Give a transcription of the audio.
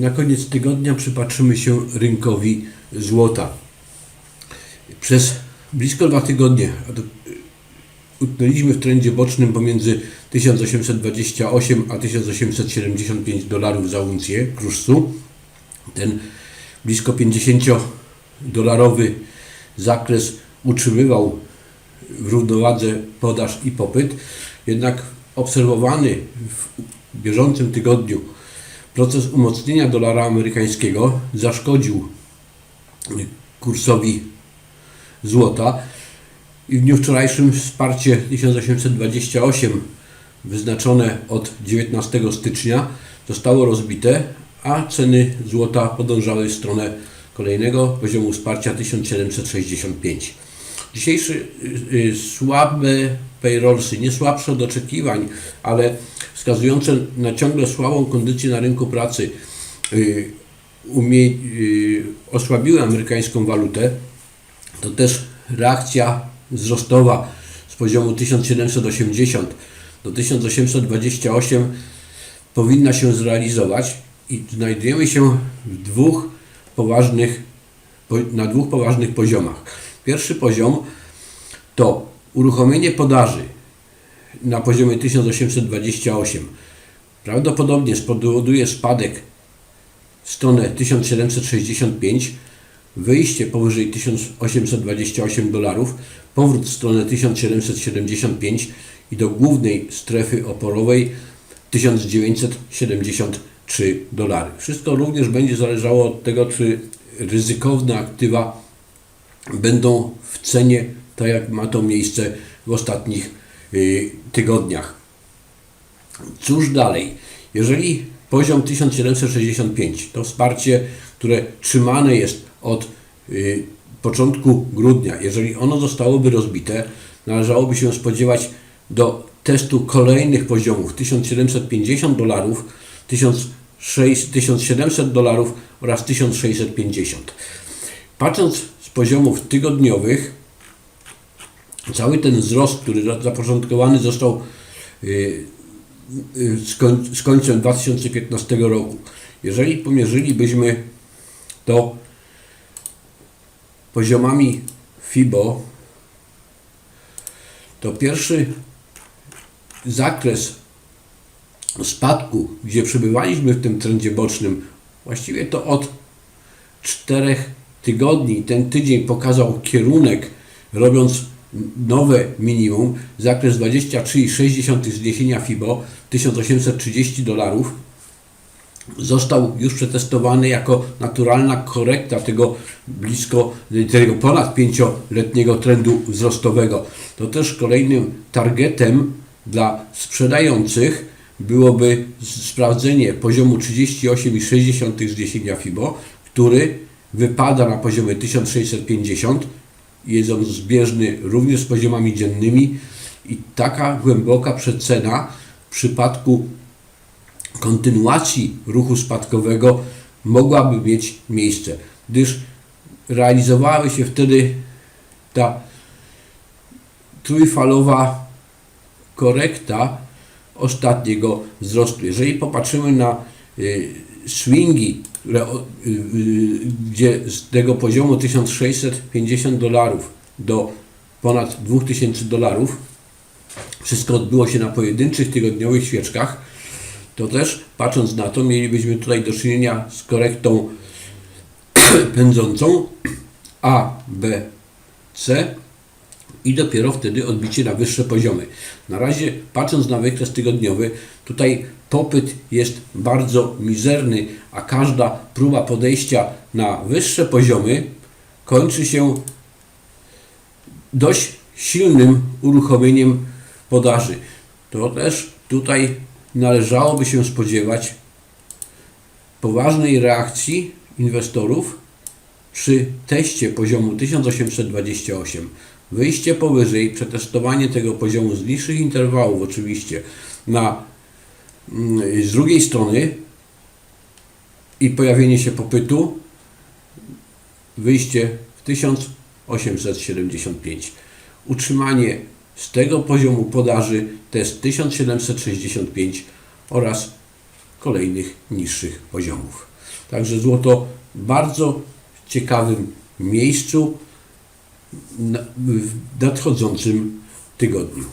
Na koniec tygodnia przypatrzymy się rynkowi złota. Przez blisko dwa tygodnie y, utknęliśmy w trendzie bocznym pomiędzy 1828 a 1875 dolarów za uncję kruszcu. Ten blisko 50-dolarowy zakres utrzymywał w równowadze podaż i popyt, jednak obserwowany w bieżącym tygodniu proces umocnienia dolara amerykańskiego zaszkodził kursowi złota i w dniu wczorajszym wsparcie 1828 wyznaczone od 19 stycznia zostało rozbite, a ceny złota podążały w stronę kolejnego poziomu wsparcia 1765. Dzisiejszy y, y, słabe payrollsy, nie słabsze od oczekiwań, ale wskazujące na ciągle słabą kondycję na rynku pracy, y, umie, osłabiły amerykańską walutę, to też reakcja wzrostowa z poziomu 1780 do 1828 powinna się zrealizować i znajdujemy się w dwóch poważnych, po- na dwóch poważnych poziomach. Pierwszy poziom to uruchomienie podaży na poziomie 1828. Prawdopodobnie spowoduje spadek w stronę 1765, wyjście powyżej 1828 dolarów, powrót w stronę 1775 i do głównej strefy oporowej 1973 dolary. Wszystko również będzie zależało od tego, czy ryzykowne aktywa będą w cenie, tak jak ma to miejsce w ostatnich y, tygodniach. Cóż dalej? Jeżeli poziom 1765 to wsparcie, które trzymane jest od y, początku grudnia, jeżeli ono zostałoby rozbite, należałoby się spodziewać do testu kolejnych poziomów 1750 dolarów, 1600 1700 dolarów oraz 1650. Patrząc z poziomów tygodniowych, cały ten wzrost, który za- zapoczątkowany został y, y, z końcem 2015 roku, jeżeli pomierzylibyśmy to poziomami FIBO, to pierwszy zakres spadku, gdzie przebywaliśmy w tym trendzie bocznym, właściwie to od czterech tygodni. Ten tydzień pokazał kierunek, robiąc nowe minimum, zakres 23,6 zniesienia FIBO 1830 dolarów został już przetestowany jako naturalna korekta tego blisko, tego ponad pięcioletniego trendu wzrostowego. To też kolejnym targetem dla sprzedających byłoby sprawdzenie poziomu 38,6 zniesienia FIBO, który wypada na poziomie 1650, jest on zbieżny również z poziomami dziennymi i taka głęboka przecena w przypadku kontynuacji ruchu spadkowego mogłaby mieć miejsce, gdyż realizowałaby się wtedy ta trójfalowa korekta ostatniego wzrostu. Jeżeli popatrzymy na y, swingi, które, y, y, gdzie z tego poziomu 1650 dolarów do ponad 2000 dolarów, wszystko odbyło się na pojedynczych tygodniowych świeczkach, to też patrząc na to, mielibyśmy tutaj do czynienia z korektą pędzącą A, B, C i dopiero wtedy odbicie na wyższe poziomy. Na razie, patrząc na wykres tygodniowy, tutaj popyt jest bardzo mizerny, a każda próba podejścia na wyższe poziomy kończy się dość silnym uruchomieniem podaży. To też tutaj należałoby się spodziewać poważnej reakcji inwestorów przy teście poziomu 1828. Wyjście powyżej, przetestowanie tego poziomu z niższych interwałów oczywiście na mm, z drugiej strony i pojawienie się popytu wyjście w 1875. Utrzymanie z tego poziomu podaży to jest 1765 oraz kolejnych niższych poziomów. Także złoto bardzo ciekawym miejscu w nadchodzącym tygodniu.